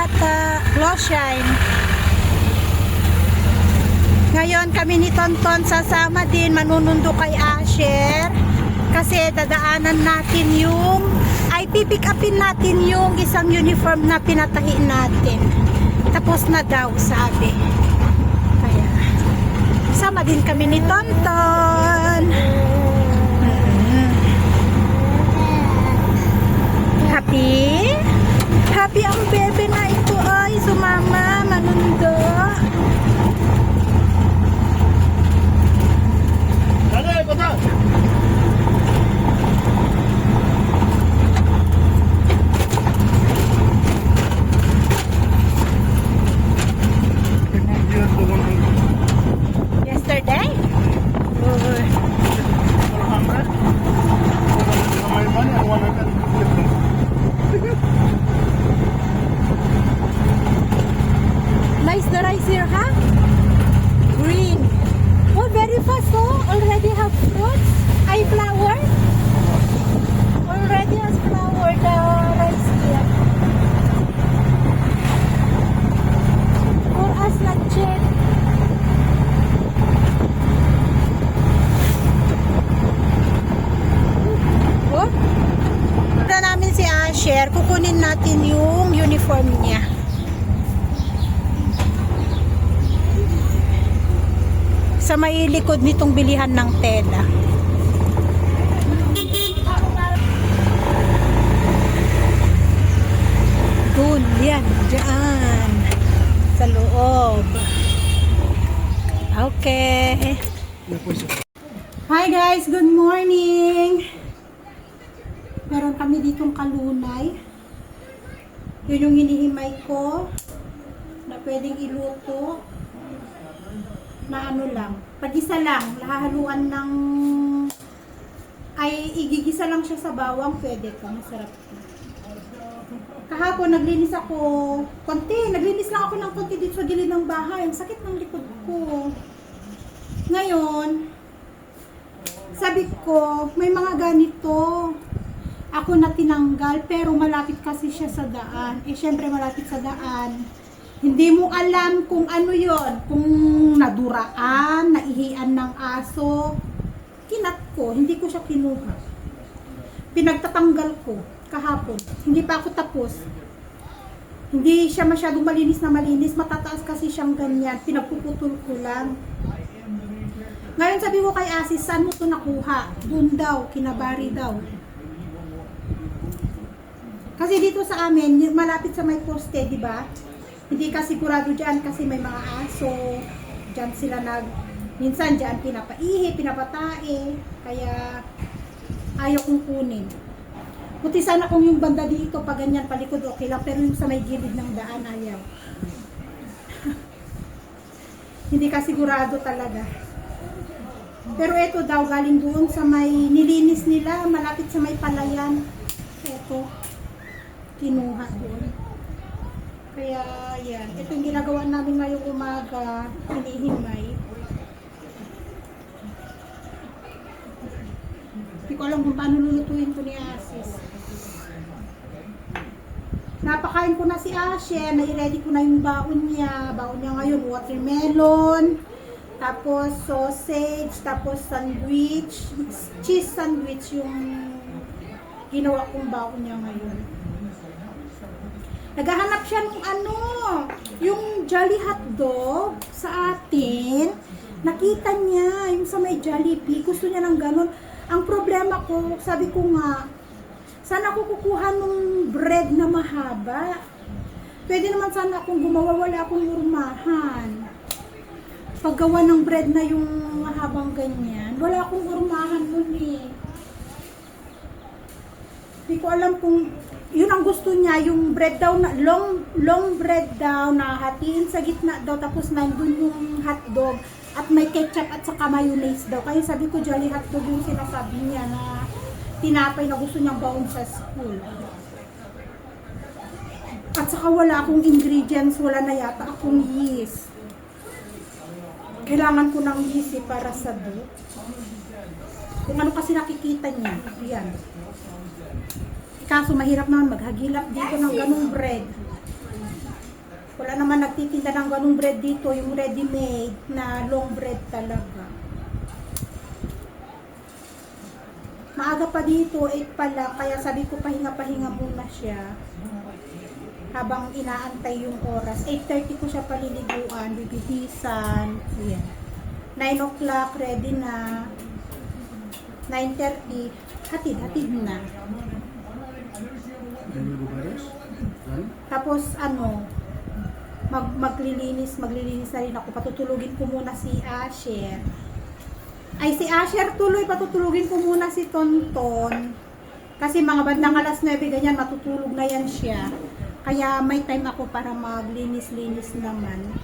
Bata, Gloss Shine. Ngayon kami ni Tonton sasama din manunundo kay Asher kasi dadaanan natin yung ay pipick upin natin yung isang uniform na pinatahi natin. Tapos na daw sabi. Kaya sama din kami ni Tonton. Mm. Happy? Happy ang bebe na ito ay sumama, manundo. Sa may likod nitong bilihan ng tela. Dun, yan, dyan. Sa loob. Okay. Hi guys, good morning. Meron kami ditong kalunay. Yun yung hinihimay ko na pwedeng iluto na ano lang. Pag isa lang, lahaluan ng ay igigisa lang siya sa bawang, pwede ka, masarap ka. Kahapon naglinis ako, konti, naglinis lang ako ng konti dito sa gilid ng bahay. Ang sakit ng likod ko. Ngayon, sabi ko, may mga ganito. Ako na tinanggal, pero malapit kasi siya sa daan. Eh, syempre malapit sa daan. Hindi mo alam kung ano yon Kung naduraan, naihian ng aso. Kinat ko, hindi ko siya kinuha. Pinagtatanggal ko kahapon. Hindi pa ako tapos. Hindi siya masyadong malinis na malinis. Matataas kasi siyang ganyan. Pinagpuputol ko lang. Ngayon sabi ko kay Asis, saan mo to nakuha? Doon daw, kinabari daw. Kasi dito sa amin, malapit sa may poste, di ba? Hindi ka sigurado dyan kasi may mga aso. Dyan sila nag... Minsan dyan pinapaihi, pinapatae. Kaya ayaw kong kunin. Buti sana kung yung banda dito, pag ganyan palikod, okay lang. Pero yung sa may gilid ng daan, ayaw. Hindi ka sigurado talaga. Pero ito daw, galing doon sa may nilinis nila, malapit sa may palayan. Ito, kinuha doon. Kaya yan, ito ginagawa namin ngayong umaga, hinihimay. Hindi ko alam kung paano lulutuin ko ni Asis. Napakain ko na si Ashe, nai-ready ko na yung baon niya. Baon niya ngayon, watermelon, tapos sausage, tapos sandwich, cheese sandwich yung ginawa kong baon niya ngayon. Naghahanap siya ng ano, yung Jolly Hot Dog sa atin. Nakita niya, yung sa may Jollibee, gusto niya ng ganun. Ang problema ko, sabi ko nga, saan ako kukuha ng bread na mahaba? Pwede naman sana akong gumawa, wala akong urmahan. Paggawa ng bread na yung mahabang ganyan, wala akong urmahan nun eh. Hindi ko alam kung yun ang gusto niya, yung bread daw na long long bread daw na hatiin sa gitna daw tapos nandun yung hotdog at may ketchup at saka mayonnaise daw. Kaya sabi ko jolly hotdog yung sinasabi niya na tinapay na gusto niyang baon sa school. At saka wala akong ingredients, wala na yata akong yeast. Kailangan ko ng yeast eh, para sa dough. Kung ano kasi nakikita niya. Yan. Kaso mahirap naman maghagilap dito ng ganung bread. Wala naman nagtitinda ng ganung bread dito, yung ready-made na long bread talaga. Maaga pa dito, 8 pa lang, kaya sabi ko pahinga-pahinga muna siya. Habang inaantay yung oras. 8.30 ko siya paliliguan, bibihisan. Ayan. 9 o'clock, ready na. 9.30, hatid-hatid na. Tapos ano, mag maglilinis, maglilinis na rin ako. Patutulugin ko muna si Asher. Ay, si Asher tuloy, patutulugin ko muna si Tonton. Kasi mga bandang alas 9, ganyan, matutulog na yan siya. Kaya may time ako para maglinis-linis naman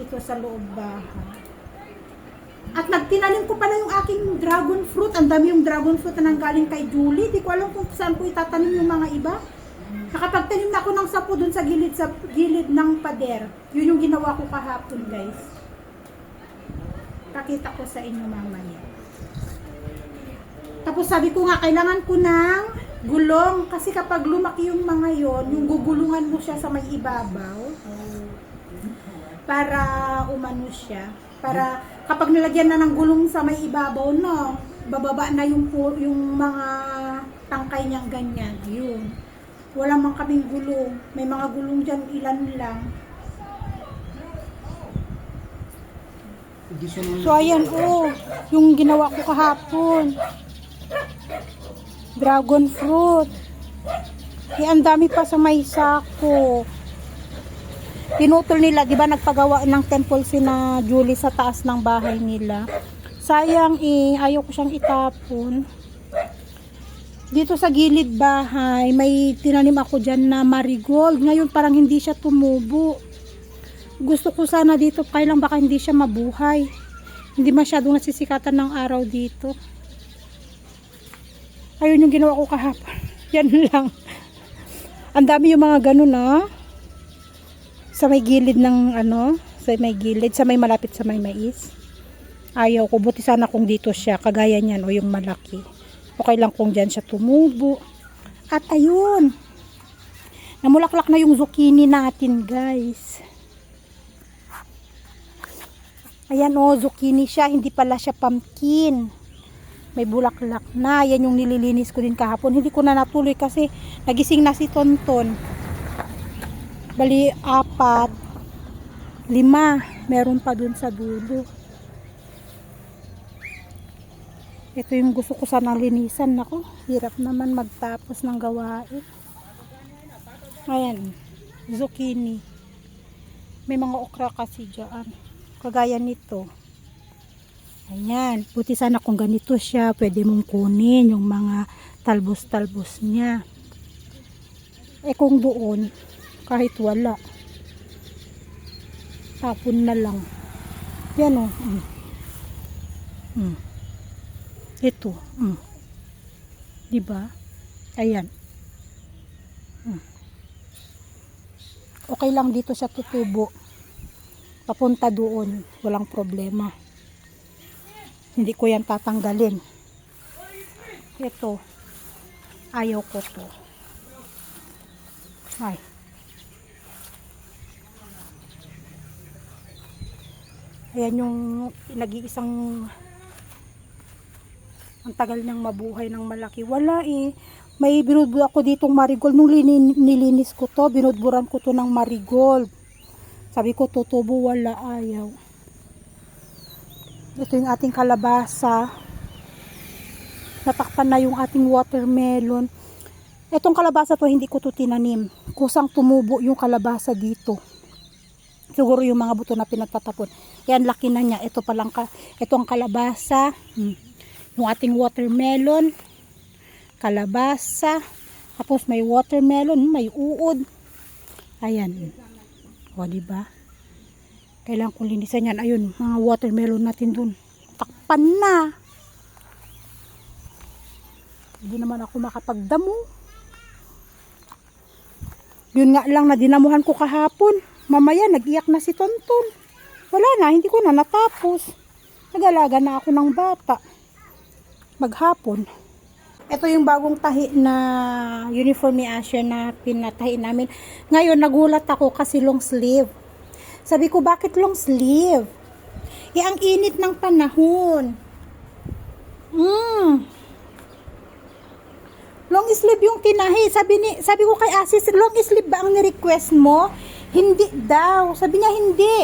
dito sa loob bahay. At nagtinanim ko pala yung aking dragon fruit. Ang dami yung dragon fruit na nanggaling kay Julie. Di ko alam kung saan ko itatanim yung mga iba. Nakapagtanim na ako ng sapo dun sa gilid sa gilid ng pader. Yun yung ginawa ko kahapon, guys. Pakita ko sa inyo mamaya. Tapos sabi ko nga, kailangan ko ng gulong. Kasi kapag lumaki yung mga yon, yung gugulungan mo siya sa may ibabaw. Para umano siya. Para kapag nilagyan na ng gulong sa may ibabaw, no, bababa na yung, yung mga tangkay niyang ganyan. Yun. Wala man kaming gulong. May mga gulong dyan, ilan lang. So, ayan, oh. Yung ginawa ko kahapon. Dragon fruit. Eh, ang dami pa sa may sako. Pinutol nila, di ba nagpagawa ng temple si na Julie sa taas ng bahay nila. Sayang eh, ayaw ko siyang itapon. Dito sa gilid bahay, may tinanim ako dyan na marigold. Ngayon parang hindi siya tumubo. Gusto ko sana dito, kailang baka hindi siya mabuhay. Hindi masyadong nasisikatan ng araw dito. Ayun yung ginawa ko kahapon. Yan lang. Ang dami yung mga ganun ah. Sa may gilid ng ano, sa may gilid, sa may malapit sa may mais. Ayaw ko, buti sana kung dito siya, kagaya niyan o yung malaki. Okay lang kung dyan siya tumubo. At ayun, namulaklak na yung zucchini natin guys. Ayan o, zucchini siya, hindi pala siya pumpkin. May bulaklak na. Yan yung nililinis ko din kahapon. Hindi ko na natuloy kasi nagising na si Tonton. Bali, apat. Lima. Meron pa dun sa dulo. Ito yung gusto ko sanang linisan. Nako, hirap naman magtapos ng gawain. Ayan. Zucchini. May mga okra kasi dyan. Kagaya nito. Ayan. Buti sana kung ganito siya, pwede mong kunin yung mga talbos-talbos niya. Eh kung doon, kahit wala. Tapon na lang. Yan o. Mm. Mm. Ito. Mm. Diba? Ayan. Mm. Okay lang dito siya tutubo. Papunta doon. Walang problema. Hindi ko yan tatanggalin. Ito. Ayaw ko to. Ay. Ayan yung nag-iisang ang tagal niyang mabuhay ng malaki. Wala eh. May binudbur ako ditong marigold. Nung nilinis ko to, binudburan ko to ng marigold. Sabi ko, tutubo, wala, ayaw. Ito yung ating kalabasa. Natakpan na yung ating watermelon. Itong kalabasa to, hindi ko to tinanim. Kusang tumubo yung kalabasa dito. Siguro yung mga buto na pinagtatapon. Yan, laki na niya. Ito palang, ka, ito ang kalabasa. Hmm. Yung ating watermelon. Kalabasa. Tapos may watermelon, may uod. Ayan. O, diba? Kailangan kong linisan yan. Ayun, mga watermelon natin dun. Takpan na. Hindi naman ako makapagdamo. Yun nga lang na dinamuhan ko kahapon. Mamaya nag-iyak na si Tonton. Wala na, hindi ko na natapos. Nag-alaga na ako ng bata. Maghapon. Ito yung bagong tahi na uniform ni Asher na pinatahi namin. Ngayon, nagulat ako kasi long sleeve. Sabi ko, bakit long sleeve? Eh, ang init ng panahon. Mm. Long sleeve yung tinahi. Sabi ni sabi ko kay Asis, long sleeve ba ang ni-request mo? Hindi daw. Sabi niya hindi.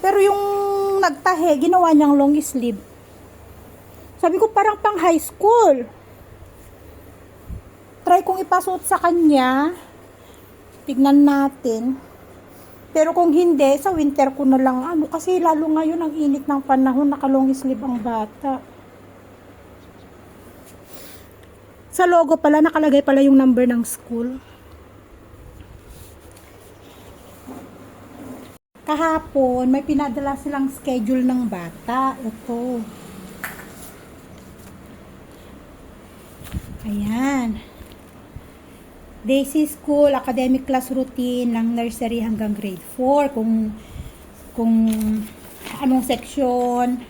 Pero yung nagtahi, ginawa niyang long sleeve. Sabi ko parang pang high school. Try kong ipasuot sa kanya. Tignan natin. Pero kung hindi, sa winter ko na lang ano. Kasi lalo ngayon ang init ng panahon, naka-long sleeve ang bata. Sa logo pala, nakalagay pala yung number ng school. Kahapon, may pinadala silang schedule ng bata. Ito. Ayan. Daisy School Academic Class Routine ng nursery hanggang grade 4. Kung kung anong section.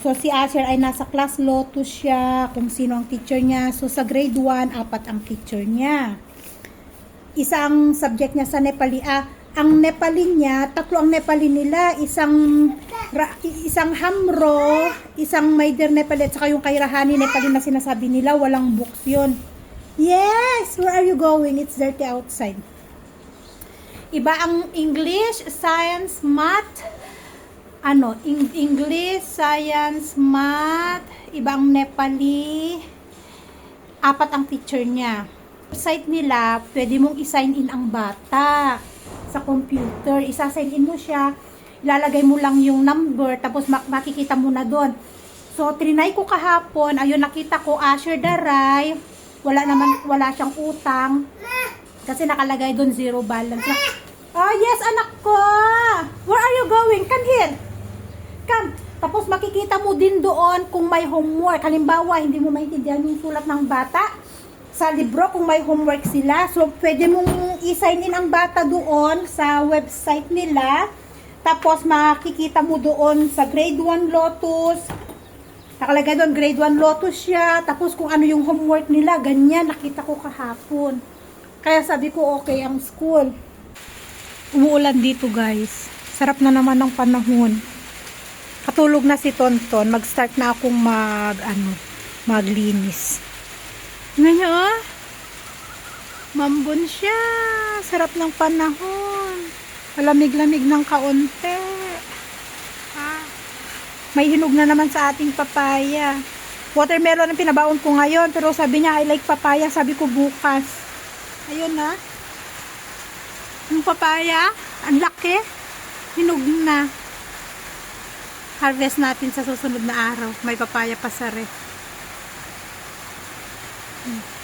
So si Asher ay nasa class Lotus siya, kung sino ang teacher niya. So sa grade 1, apat ang teacher niya. Isang subject niya sa Nepali, ah, ang Nepali niya, tatlo ang Nepali nila, isang ra- isang Hamro, isang Maider Nepali at saka yung Kairahani Nepali na sinasabi nila, walang books 'yon. Yes, where are you going? It's dirty outside. Iba ang English, Science, Math, ano, Eng- English, Science, Math, ibang Nepali, apat ang teacher niya. Site nila, pwede mong i-sign in ang bata sa computer. Isa-sign in mo siya, ilalagay mo lang yung number, tapos mak- makikita mo na doon. So, trinay ko kahapon, ayun, nakita ko, Asher Daray, wala naman, wala siyang utang, kasi nakalagay doon zero balance. Oh, yes, anak ko! Where are you going? Come here! Come! Tapos makikita mo din doon kung may homework. Halimbawa, hindi mo maintindihan yung sulat ng bata. Sa libro, kung may homework sila. So, pwede mong i-sign in ang bata doon sa website nila. Tapos, makikita mo doon sa grade 1 Lotus. Nakalagay doon, grade 1 Lotus siya. Tapos, kung ano yung homework nila, ganyan. Nakita ko kahapon. Kaya sabi ko, okay ang school. Umuulan dito, guys. Sarap na naman ng panahon. Katulog na si Tonton. Mag-start na akong mag, ano, maglinis. Ngayon, oh. Mambon siya. Sarap ng panahon. Malamig-lamig ng kaunti. Ah. May hinog na naman sa ating papaya. Watermelon ang pinabaon ko ngayon. Pero sabi niya, I like papaya. Sabi ko bukas. Ayun na. Yung papaya, ang laki. Hinog na. Harvest natin sa susunod na araw. May papaya pa sa ref. Hmm.